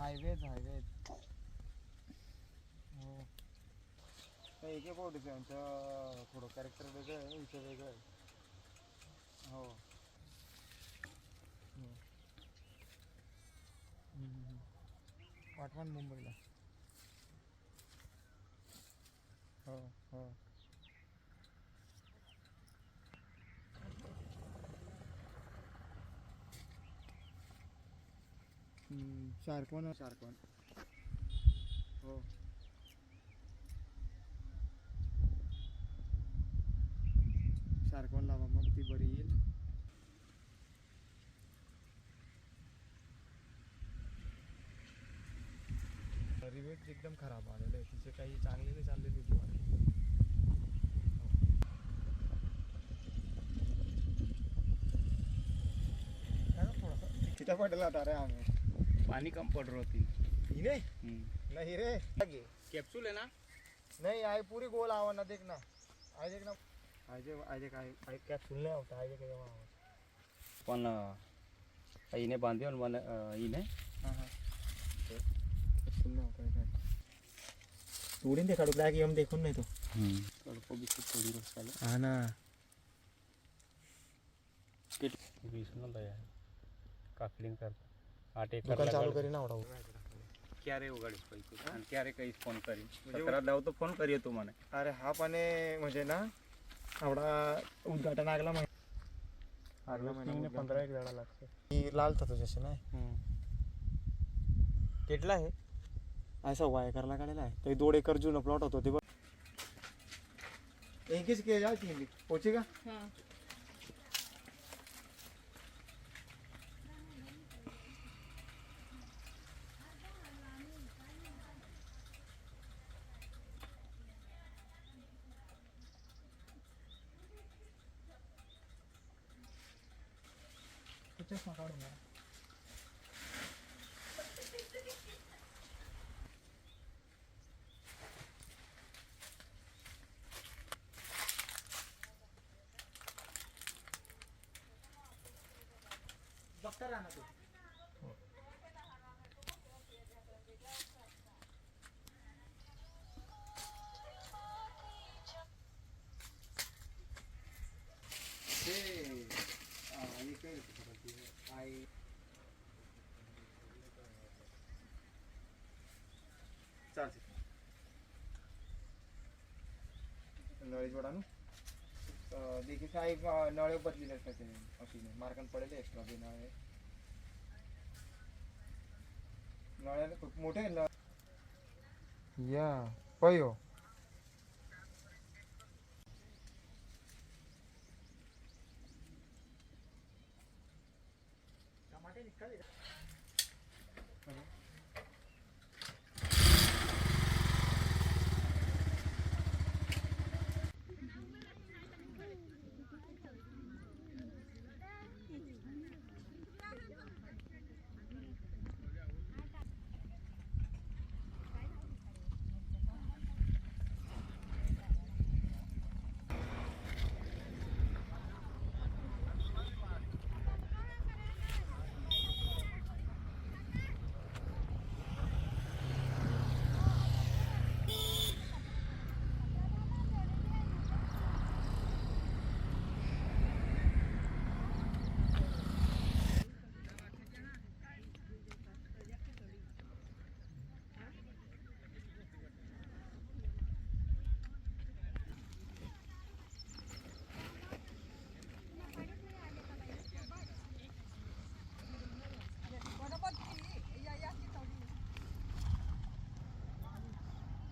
हायवेच हायवेच. हो. नाही एके पोटीचं यांचं थोडं कॅरेक्टर वेगळं आहे इथं वेगळं आहे. हो. हम्म. पाठवण मुंबईला. हो हो. शार्कवन शार्कवन. हो. शार्कवन लावा मग ती बरी येईल. रिवेट एकदम खराब आलेले आहे. तिचे काही चांगले नाही चाललेली होती वाटत. थोडासा? किती पडला आता रे आम्ही. पानी कम पड़ रहा होती. हिने नाही? रे. कैप्सूल आहे ना? नाही आए पुरी गोल आव ना. देख ना. देखना देख ना आए देख आए कैप्सूल नहीं होता आए देख वहाँ पण हिने बांधे मन हिने तोडीन ते काढू लाग येऊन देखून नाही तो. थोडी रोज चालू हा ना. काकलिंग करतो. आठ दुकान म्हणजे સતરા દાવ તો ફોन કરીએ તું अरे हा पण आहे म्हणजे ना आवडा उद्घाटन आगला पंधरा एक झाडा लागते. लाल था तुझ्याशी नाही. કેટલા हे असा वाय करायला काढलेला ते दोड एकर जून प्लॉट होतो ते बघ. एकच केज आहे पोची का? हा. चष्मा काढून घ्या. बघता राहणार तू आई चालते नळी जोडाનું देखील काही नळे बदलेले असतात ते? मशीन मार्कन पडेल एक्स्ट्रा बी नळे नळ्याला खूप मोठे नळ या पयो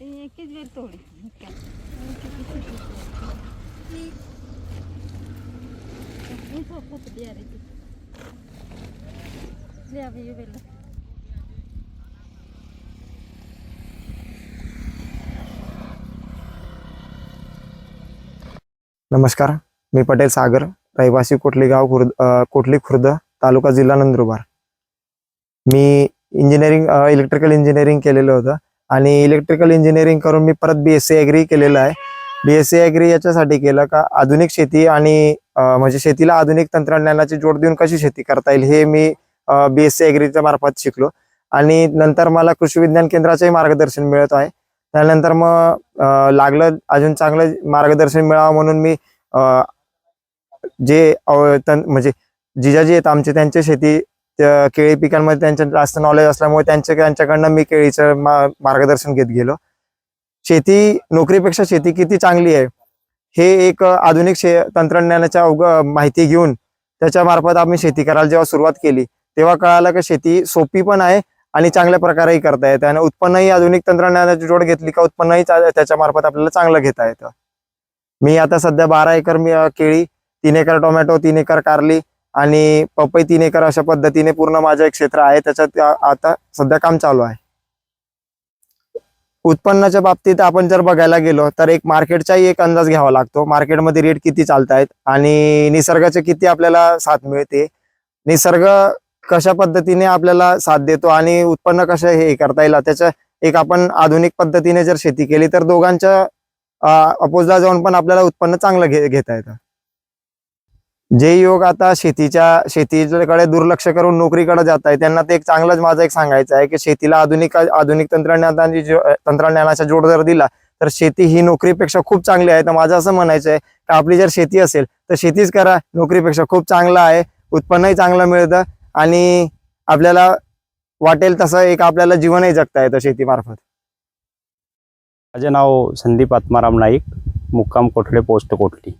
एकच वेळ नमस्कार मी पटेल सागर रहिवासी कोटली गाव खुर्द कोटली खुर्द तालुका जिल्हा नंदुरबार. मी इंजिनिअरिंग इलेक्ट्रिकल इंजिनिअरिंग केलेलं होतं. आणि इलेक्ट्रिकल इंजिनिअरिंग करून मी परत बी एस सी ॲग्री केलेलं आहे. बी एस सी ॲग्री याच्यासाठी केलं का आधुनिक शेती आणि म्हणजे शेतीला आधुनिक तंत्रज्ञानाची जोड देऊन कशी शेती करता येईल हे मी बी एस सी ॲग्रीच्या मार्फत शिकलो. आणि नंतर मला कृषी विज्ञान केंद्राचंही मार्गदर्शन मिळत आहे. त्यानंतर मग लागलं अजून चांगलं मार्गदर्शन मिळावं म्हणून मी जे म्हणजे जिजाजी आहेत आमचे त्यांच्या शेती त्या केळी पिकांमध्ये त्यांच्या जास्त नॉलेज असल्यामुळे त्यांच्या त्यांच्याकडनं मी केळीचं मा- मार्गदर्शन घेत गेलो. शेती नोकरीपेक्षा शेती किती चांगली आहे हे एक आधुनिक शे तंत्रज्ञानाच्या अवघ माहिती घेऊन त्याच्या मार्फत आम्ही शेती करायला जेव्हा सुरुवात केली तेव्हा कळालं की शेती सोपी पण आहे आणि चांगल्या प्रकारेही करता येते आणि उत्पन्नही आधुनिक तंत्रज्ञानाची जोड घेतली का उत्पन्नही त्याच्यामार्फत त्याच्या मार्फत आपल्याला चांगलं घेता येतं. मी आता सध्या बारा एकर मी केळी तीन एकर टोमॅटो तीन एकर कारली आणि पपई तीन एकर अशा पद्धतीने पूर्ण माझं एक क्षेत्र आहे. त्याच्यात आता सध्या काम चालू आहे. उत्पन्नाच्या बाबतीत आपण जर बघायला गेलो तर एक मार्केटचाही एक अंदाज घ्यावा लागतो. मार्केटमध्ये रेट किती चालतायत आणि निसर्गाचे किती आपल्याला साथ मिळते. निसर्ग कशा पद्धतीने आपल्याला साथ देतो आणि उत्पन्न कसं हे करता येईल त्याच्या एक आपण आधुनिक पद्धतीने जर शेती केली तर दोघांच्या अपोजला जाऊन पण आपल्याला उत्पन्न चांगलं घे घेता येतं. जे योग आता शेतीच्या शेतीकडे दुर्लक्ष करून नोकरीकडे जात आहे त्यांना ते एक चांगलंच माझं एक सांगायचं आहे की शेतीला आधुनिक आधुनिक तंत्रज्ञानाची तंत्रज्ञानाचा जोड जर दिला तर शेती ही नोकरीपेक्षा खूप चांगली आहे. तर माझं असं म्हणायचं आहे की आपली जर शेती असेल तर शेतीच करा. नोकरीपेक्षा खूप चांगलं आहे. उत्पन्नही चांगलं मिळतं आणि आपल्याला वाटेल तसं एक आपल्याला जीवनही जगता येतं शेतीमार्फत. माझे नाव संदीप आत्माराम नाईक मुक्काम कोठडे पोस्ट कोठली.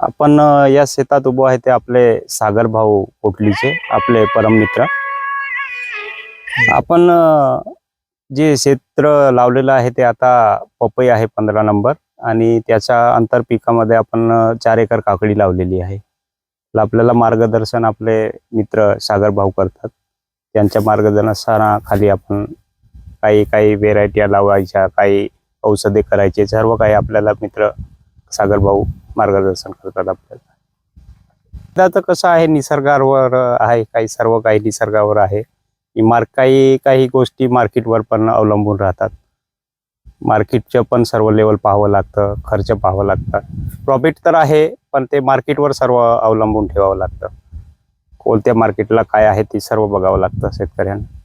आपण या शेतात उभो आहे ते आपले सागर भाऊ कोटलीचे आपले परममित्र आपण जे क्षेत्र लावलेलं आहे ते आता पपई आहे पंधरा नंबर आणि त्याच्या आंतर पिकामध्ये आपण चार एकर काकडी लावलेली आहे. आपल्याला मार्गदर्शन आपले मित्र सागर भाऊ करतात. त्यांच्या मार्गदर्शनाखाली आपण काही काही व्हेरायट्या लावायच्या काही औषधे करायचे सर्व काही आपल्याला मित्र सागर भाऊ मार्गदर्शन करतात आपल्याला. आता कसं आहे निसर्गावर आहे काही सर्व काही निसर्गावर आहे. मार्क काही काही गोष्टी मार्केटवर पण अवलंबून राहतात. मार्केटचं पण सर्व लेवल पाहावं लागतं खर्च पाहावं लागतं. प्रॉफिट तर आहे पण ते मार्केटवर सर्व अवलंबून ठेवावं लागतं. कोणत्या मार्केटला काय आहे ते सर्व बघावं लागतं शेतकऱ्यांना.